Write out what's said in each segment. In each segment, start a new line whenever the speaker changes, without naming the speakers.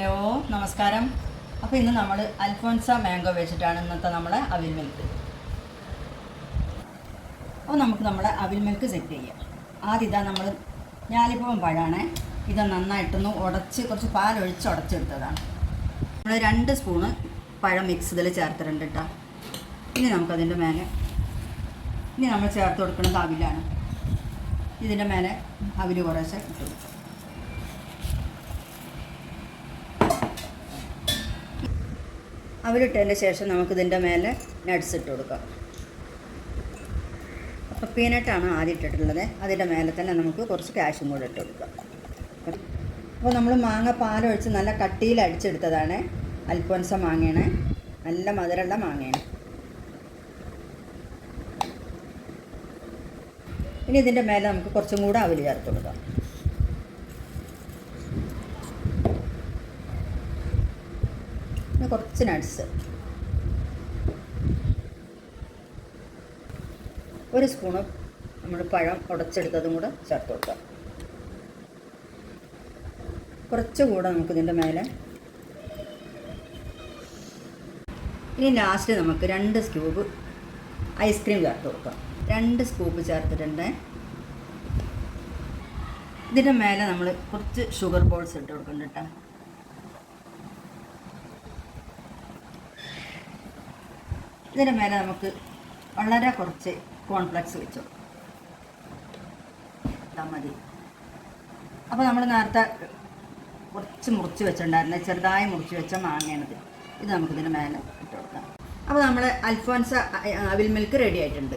Hello നമസ്കാരം. അപ്പോൾ ഇന്ന് നമ്മൾ അൽഫോൻസ മാംഗോ വെച്ചിട്ടാണ് ഇന്നത്തെ നമ്മളെ അവിൽ മിൽക്ക് അപ്പോൾ നമുക്ക് നമ്മുടെ അവിൽ മിൽക്ക് സെറ്റ് ചെയ്യാം. ആദ്യം ഇതാ നമ്മൾ ഞാലിപ്പൂവൻ പഴമാണ് ഇത് നന്നായിട്ടൊന്ന് ഉടച്ച് കുറച്ച് പാലൊഴിച്ച് ഉടച്ചെടുത്തതാണ്. നമ്മൾ രണ്ട് സ്പൂണ് പഴം മിക്സ് ഇതിൽ ചേർത്തിട്ടുണ്ട് കേട്ടോ ഇനി നമുക്കതിന്റെ മേലെ ഇനി നമ്മൾ ചേർത്ത് കൊടുക്കുന്നത് അവിലാണ്. ഇതിന്റെ മേലെ അവിൽ കുറേശ്ശെ ഇട്ട് കൊടുക്കും. അവരിട്ടതിന്റെ ശേഷം നമുക്കിതിന്റെ മേലെ നട്ട്സ് ഇട്ട് കൊടുക്കാം. അപ്പോൾ പീനട്ടാണ് ആദ്യം ഇട്ടിട്ടുള്ളത്. അതിന്റെ മേലെ തന്നെ നമുക്ക് കുറച്ച് കാശും കൂടെ ഇട്ട് കൊടുക്കാം. അപ്പോൾ നമ്മൾ മാങ്ങ പാലൊഴിച്ച് നല്ല കട്ടിയിൽ അടിച്ചെടുത്തതാണ്. അൽഫോൻസ മാങ്ങയാണ്. നല്ല മധുരമുള്ള മാങ്ങയാണ്. ഇനി ഇതിന്റെ മേലെ നമുക്ക് കുറച്ചും കൂടെ അവൽ ചേർത്ത് കൊടുക്കാം. പിന്നെ കുറച്ച് നട്ട്സ് ഒരു സ്പൂണ് നമ്മൾ പഴം ഉടച്ചെടുത്തതും കൂടെ ചേർത്ത് കൊടുക്കാം. കുറച്ച് കൂടെ നമുക്കിതിന്റെ മേലെ. ഇനി ലാസ്റ്റ് നമുക്ക് രണ്ട് സ്ക്യൂബ് ഐസ്ക്രീം ചേർത്ത് കൊടുക്കാം. രണ്ട് സ്കൂപ്പ് ചേർത്തിട്ടുണ്ട്. ഇതിന്റെ മേലെ നമ്മൾ കുറച്ച് ഷുഗർ ബോൾസ് ഇട്ട് കൊടുക്കുന്നുണ്ട് കേട്ടോ ഇതിന്റെ മേലെ നമുക്ക് വളരെ കുറച്ച് കോൺഫ്ലെക്സ് വെച്ചു. ഇതാ മതി. അപ്പോൾ നമ്മൾ നേരത്തെ കുറച്ച് മുറിച്ച് വെച്ചിട്ടുണ്ടായിരുന്നു. ചെറുതായി മുറിച്ച് വെച്ച മാങ്ങയാണിത്. ഇത് നമുക്കിതിന് മേലെ ഇട്ട് കൊടുക്കാം. അപ്പോൾ നമ്മൾ അൽഫോൻസ അവിൽ മിൽക്ക് റെഡി ആയിട്ടുണ്ട്.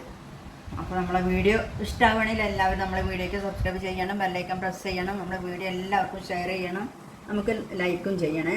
അപ്പോൾ നമ്മളെ വീഡിയോ ഇഷ്ടമാവണമെങ്കിൽ എല്ലാവരും നമ്മളെ വീഡിയോയ്ക്ക് സബ്സ്ക്രൈബ് ചെയ്യണം ബെല്ലൈക്കൺ പ്രസ് ചെയ്യണം നമ്മുടെ വീഡിയോ എല്ലാവർക്കും ഷെയർ ചെയ്യണം. നമുക്ക് ലൈക്കും ചെയ്യണേ.